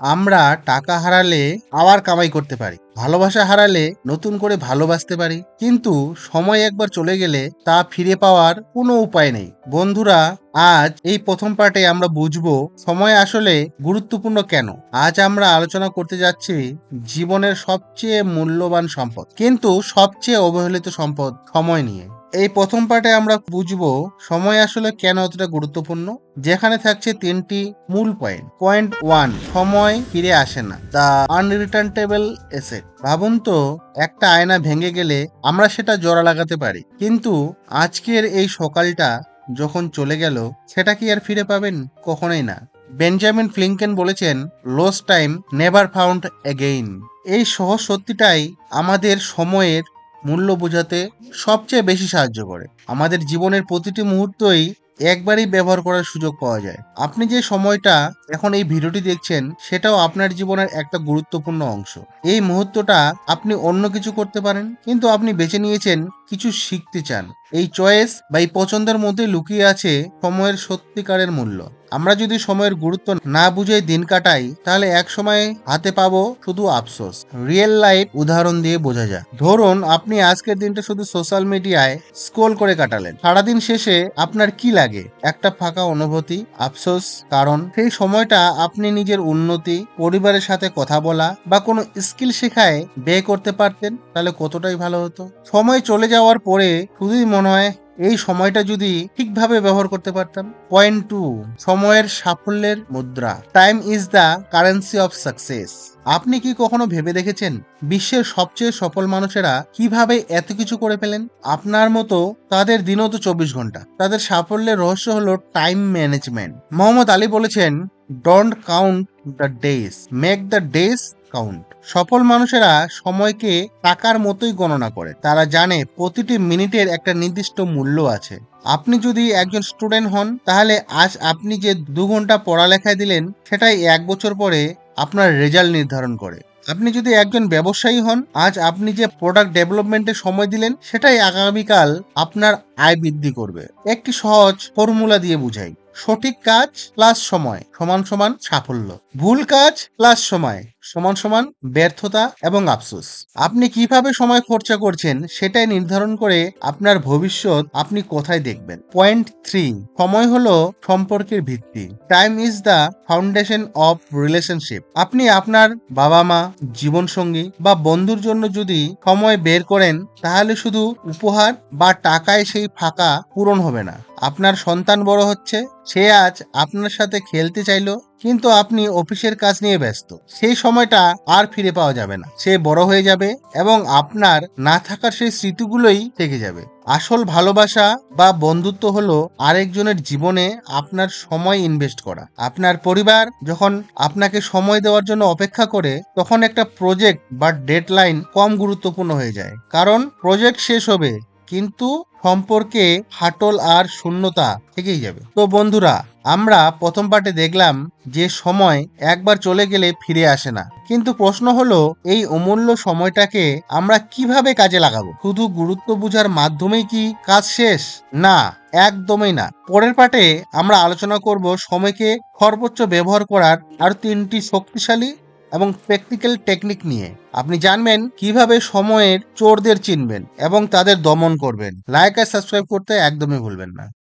আমরা টাকা হারালে আবার কামাই করতে পারি, ভালোবাসা হারালে নতুন করে ভালোবাসতে পারি। কিন্তু সময় একবার চলে গেলে তা ফিরে পাওয়ার কোনো উপায় নেই। বন্ধুরা, আজ এই প্রথম পার্টে আমরা বুঝব সময় আসলে গুরুত্বপূর্ণ কেন। আজ আমরা আলোচনা করতে যাচ্ছি জীবনের সবচেয়ে মূল্যবান সম্পদ, কিন্তু সবচেয়ে অবহেলিত সম্পদ সময় নিয়ে। এই প্রথম পার্টে আমরা বুঝব সময় আসলে কেন অতটা গুরুত্বপূর্ণ, যেখানে থাকছে তিনটি মূল পয়েন্ট পয়েন্ট ওয়ান সময় ফিরে আসে না দ্য আনরিটার্নেবল এসেট ভাবুন তো, একটা আয়না ভেঙে গেলে আমরা সেটা জোড়া লাগাতে পারি, কিন্তু আজকের এই সকালটা যখন চলে গেল, সেটা কি আর ফিরে পাবেন? কখনোই না। বেঞ্জামিন ফ্লিংকেন বলেছেন lost time never found again এই সহজ সত্যিটাই আমাদের সময়ের মূল্য বোঝাতে সবচেয়ে বেশি সাহায্য করে। আমাদের জীবনের প্রতিটি মুহূর্তই একবারই ব্যবহার করার সুযোগ পাওয়া যায়। আপনি যে সময়টা এখন এই ভিডিওটি দেখছেন, সেটাও আপনার জীবনের একটা গুরুত্বপূর্ণ অংশ। এই মুহূর্তটা আপনি অন্য কিছু করতে পারেন, কিন্তু আপনি বেছে নিয়েছেন কিছু শিখতে চান। এই চয়েস বা এই পছন্দের মধ্যে লুকিয়ে আছে সময়ের সত্যিকারের মূল্য। আমরা যদি সময়ের গুরুত্ব না বুঝে দিন কাটাই, তাহলে এক সময় হাতে পাবো শুধু আফসোস। রিয়েল লাইফ উদাহরণ দিয়ে বোঝা যায়। ধরুন, আপনি আজকের দিনটা শুধু সোশ্যাল মিডিয়ায় স্ক্রোল করে কাটালেন। সারাদিন শেষে আপনার কি লাগে? একটা ফাঁকা অনুভূতি, আফসোস, কারণ সেই সময়টা আপনি নিজের উন্নতি, পরিবারের সাথে কথা বলা বা কোনো স্কিল শেখায় ব্যয় করতে পারতেন, তাহলে কতটাই ভালো হতো? সময় চলে যাওয়ার পরে শুধুই মনে হয় এই সময়টা যদি ঠিকভাবে ব্যবহার করতে পারতাম। পয়েন্ট টু সময়ের সাফল্যের মুদ্রা। Time is the currency of success আপনি কি কখনো ভেবে দেখেছেন বিশ্বের সবচেয়ে সফল মানুষেরা কীভাবে এত কিছু করে ফেলেন? আপনার মতো তাদের দিনও তো চব্বিশ ঘণ্টা। তাদের সাফল্যের রহস্য হলো টাইম ম্যানেজমেন্ট মোহাম্মদ আলী বলেছেন don't count the days make the days count সফল মানুষেরা সময়কে টাকার মতোই গণনা করে। তারা জানে প্রতিটি মিনিটের একটা নির্দিষ্ট মূল্য আছে। আপনি যদি একজন স্টুডেন্ট হন, তাহলে আজ আপনি যে দু ঘণ্টা পড়ালেখায় দিলেন, সেটাই এক বছর পরে আপনার রেজাল্ট নির্ধারণ করে। আপনি যদি একজন ব্যবসায়ী হন, আজ আপনি যে প্রোডাক্ট ডেভেলপমেন্টে সময় দিলেন, সেটাই আগামীকাল আপনার আয় বৃদ্ধি করবে। একটি সহজ ফর্মুলা দিয়ে বুঝাই। সঠিক কাজ প্লাস সময় সমান সমান সাফল্য। ভুল কাজ প্লাস সময়। সমান সমান ব্যর্থতা এবং আফসোস। আপনি কীভাবে সময় খরচা করছেন সেটাই নির্ধারণ করে আপনার ভবিষ্যৎ আপনি কোথায় দেখবেন। পয়েন্ট থ্রি, সময় হলো সম্পর্কের ভিত্তি। Time is the foundation of relationship আপনি আপনার বাবা মা জীবনসঙ্গী বা বন্ধুর জন্য যদি সময় বের করেন, তাহলে শুধু উপহার বা টাকায় সেই ফাঁকা পূরণ হবে না। আপনার সন্তান বড় হচ্ছে, সে আজ আপনার সাথে খেলতে চাইলো কিন্তু আপনি অফিসের কাজ নিয়ে ব্যস্ত। সেই সময়টা আর ফিরে পাওয়া যাবে না। সে বড় হয়ে যাবে এবং আপনার না থাকার সেই স্মৃতিগুলোই থেকে যাবে। আসল ভালোবাসা বা বন্ধুত্ব হলো আরেকজনের জীবনে আপনার সময় ইনভেস্ট করা। আপনার পরিবার যখন আপনাকে সময় দেওয়ার জন্য অপেক্ষা করে, তখন একটা প্রজেক্ট বা ডেডলাইন কম গুরুত্বপূর্ণ হয়ে যায়। কারণ প্রজেক্ট শেষ হবে, কিন্তু সম্পর্কে ফাটল আর শূন্যতা থেকেই যাবে। তো বন্ধুরা আমরা প্রথম পার্টে দেখলাম যে সময় একবার চলে গেলে ফিরে আসে না। কিন্তু প্রশ্ন হলো, এই অমূল্য সময়টাকে আমরা কীভাবে কাজে লাগাবো? শুধু গুরুত্ব বোঝার মাধ্যমেই কি কাজ শেষ? না, একদমই না। পরের পার্টে আমরা আলোচনা করব সময়কে সর্বোচ্চ ব্যবহার করার আর তিনটি শক্তিশালী এবং প্র্যাকটিক্যাল টেকনিক নিয়ে। আপনি জানবেন কীভাবে সময়ের চোরদের চিনবেন এবং তাদের দমন করবেন। লাইক আর সাবস্ক্রাইব করতে একদমই ভুলবেন না।